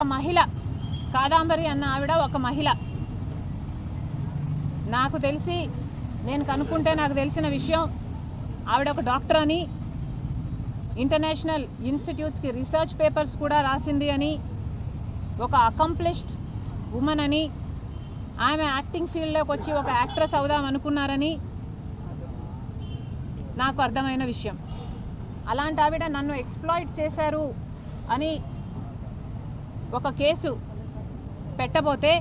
ఒక మహిళ. కాదాంబరి అన్న ఆవిడ ఒక మహిళ. నాకు తెలిసి నేను కనుక్కుంటే నాకు తెలిసిన విషయం ఆవిడ ఒక డాక్టర్ అని ఇంటర్నేషనల్ ఇన్స్టిట్యూట్స్కి రీసెర్చ్ పేపర్స్ కూడా రాసింది అని ఒక అకంప్లిష్డ్ ఉమెన్ అని ఆమె యాక్టింగ్ ఫీల్డ్లోకి వచ్చి ఒక యాక్ట్రెస్ అవుదాం అనుకున్నారని నాకు అర్థమైన విషయం. అలాంటి ఆవిడ నన్ను ఎక్స్ప్లాయిట్ చేశారు అని ఒక కేసు పెట్టబోతే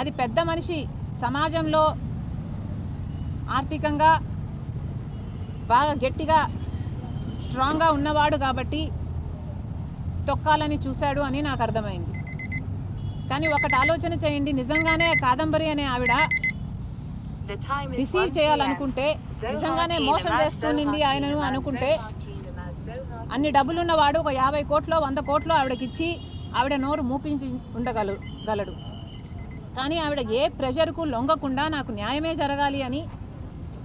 అది పెద్ద మనిషి సమాజంలో ఆర్థికంగా బాగా గట్టిగా స్ట్రాంగ్గా ఉన్నవాడు కాబట్టి తొక్కాలని చూశాడు అని నాకు అర్థమైంది. కానీ ఒకటి ఆలోచన చేయండి. నిజంగానే కాదంబరి అనే ఆవిడ రిసీవ్ చేయాలనుకుంటే నిజంగానే మోసం చేస్తున్నింది ఆయనను అనుకుంటే అన్ని డబ్బులున్నవాడు ఒక యాభై కోట్లో వంద కోట్లో ఆవిడకిచ్చి ఆవిడ నోరు మూపించి ఉండగలు గలడు. కానీ ఆవిడ ఏ ప్రెషర్కు లొంగకుండా నాకు న్యాయమే జరగాలి అని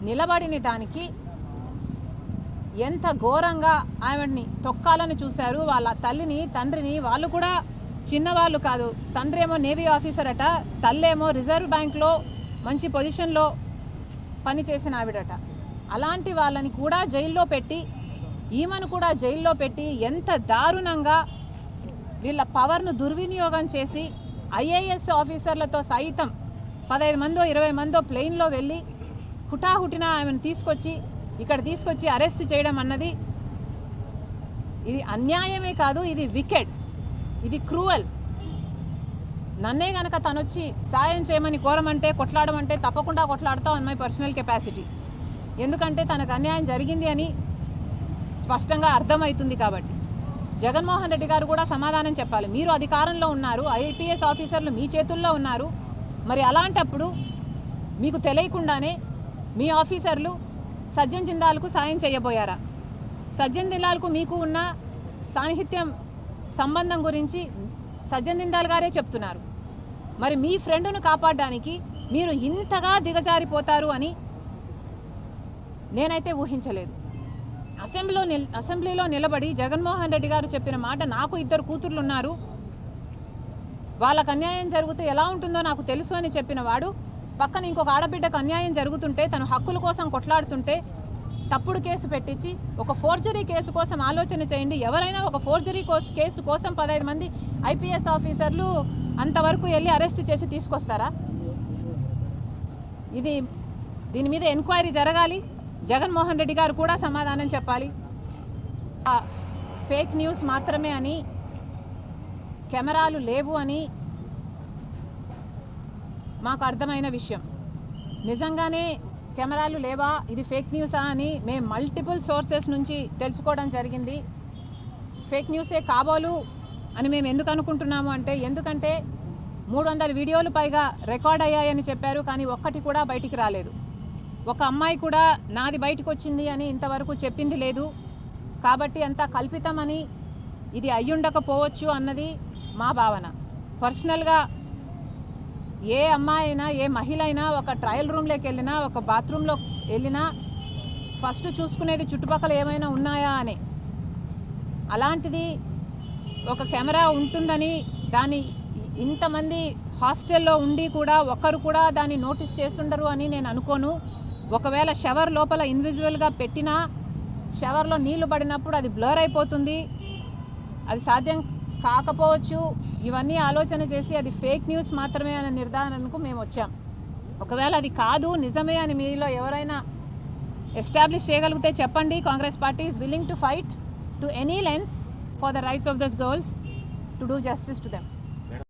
నిలబడిన దానికి ఎంత ఘోరంగా ఆవిడ్ని తొక్కాలని చూశారు. వాళ్ళ తల్లిని తండ్రిని వాళ్ళు కూడా చిన్నవాళ్ళు కాదు. తండ్రి ఏమో నేవీ ఆఫీసర్ అట తల్లేమో రిజర్వ్ బ్యాంక్లో మంచి పొజిషన్లో పనిచేసిన ఆవిడట. అలాంటి వాళ్ళని కూడా జైల్లో పెట్టి ఈమెను కూడా జైల్లో పెట్టి ఎంత దారుణంగా వీళ్ళ పవర్ను దుర్వినియోగం చేసి ఐఏఎస్ ఆఫీసర్లతో సైతం పదహైదు మందో ఇరవై మందో ప్లెయిన్లో వెళ్ళి హుటాహుటిన ఆమెను తీసుకొచ్చి ఇక్కడ తీసుకొచ్చి అరెస్ట్ చేయడం అన్నది ఇది అన్యాయమే కాదు ఇది వికెట్. ఇది క్రూవల్. నన్నే గనక తనొచ్చి సాయం చేయమని కోరమంటే కొట్లాడమంటే తప్పకుండా కొట్లాడతాం అన్ మై పర్సనల్ కెపాసిటీ. ఎందుకంటే తనకు అన్యాయం జరిగింది అని స్పష్టంగా అర్థమవుతుంది కాబట్టి. జగన్మోహన్ రెడ్డి గారు కూడా సమాధానం చెప్పాలి. మీరు అధికారంలో ఉన్నారు ఐపీఎస్ ఆఫీసర్లు మీ చేతుల్లో ఉన్నారు. మరి అలాంటప్పుడు మీకు తెలియకుండానే మీ ఆఫీసర్లు సజ్జన్ జిందాల్కు సాయం చేయబోయారా? సజ్జన్ జిందాల్కు మీకు ఉన్న సాహిత్యం సంబంధం గురించి సజ్జన్ జిందాల్ గారే చెప్తున్నారు. మరి మీ ఫ్రెండ్ను కాపాడడానికి మీరు ఇంతగా దిగజారిపోతారు అని నేనైతే ఊహించలేదు. అసెంబ్లీలో నిల్ అసెంబ్లీలో నిలబడి జగన్మోహన్ రెడ్డి గారు చెప్పిన మాట నాకు ఇద్దరు కూతుర్లు ఉన్నారు వాళ్ళకు అన్యాయం జరిగితే ఎలా ఉంటుందో నాకు తెలుసు అని చెప్పిన వాడు పక్కన ఇంకొక ఆడబిడ్డకు అన్యాయం జరుగుతుంటే తన హక్కుల కోసం కొట్లాడుతుంటే తప్పుడు కేసు పెట్టించి ఒక ఫోర్జరీ కేసు కోసం ఆలోచన చేయండి. ఎవరైనా ఒక ఫోర్జరీ కేసు కోసం పదహైదు మంది ఐపీఎస్ ఆఫీసర్లు అంతవరకు వెళ్ళి అరెస్ట్ చేసి తీసుకొస్తారా? ఇది దీని మీద ఎంక్వైరీ జరగాలి. జగన్మోహన్ రెడ్డి గారు కూడా సమాధానం చెప్పాలి. ఫేక్ న్యూస్ మాత్రమే అని కెమెరాలు లేవు అని మాకు అర్థమైన విషయం. నిజంగానే కెమెరాలు లేవా? ఇది ఫేక్ న్యూసా అని మేము మల్టిపుల్ సోర్సెస్ నుంచి తెలుసుకోవడం జరిగింది. ఫేక్ న్యూసే కాబోలు అని మేము ఎందుకు అనుకుంటున్నాము అంటే ఎందుకంటే మూడు వందల వీడియోలు పైగా రికార్డ్ అయ్యాయని చెప్పారు కానీ ఒక్కటి కూడా బయటికి రాలేదు. ఒక అమ్మాయి కూడా నాది బయటకు వచ్చింది అని ఇంతవరకు చెప్పింది లేదు. కాబట్టి అంతా కల్పితమని ఇది అయ్యుండకపోవచ్చు అన్నది మా భావన. పర్సనల్గా ఏ అమ్మాయి అయినా ఏ మహిళ అయినా ఒక ట్రయల్ రూమ్లోకి వెళ్ళినా ఒక బాత్రూంలో వెళ్ళినా ఫస్ట్ చూసుకునేది చుట్టుపక్కల ఏమైనా ఉన్నాయా అని. అలాంటిది ఒక కెమెరా ఉంటుందని దాని ఇంతమంది హాస్టల్లో ఉండి కూడా ఒకరు కూడా దాన్ని నోటీస్ చేస్తుండరు అని నేను అనుకోను. ఒకవేళ షవర్ లోపల ఇన్విజువల్గా పెట్టినా షవర్లో నీళ్ళు పడినప్పుడు అది బ్లర్ అయిపోతుంది. అది సాధ్యం కాకపోవచ్చు. ఇవన్నీ ఆలోచన చేసి అది ఫేక్ న్యూస్ మాత్రమే అనే నిర్ధారణకు మేము వచ్చాం. ఒకవేళ అది కాదు నిజమే అని మీలో ఎవరైనా ఎస్టాబ్లిష్ చేయగలిగితే చెప్పండి. Congress party is willing to fight to any lengths for the rights of these girls to do justice to them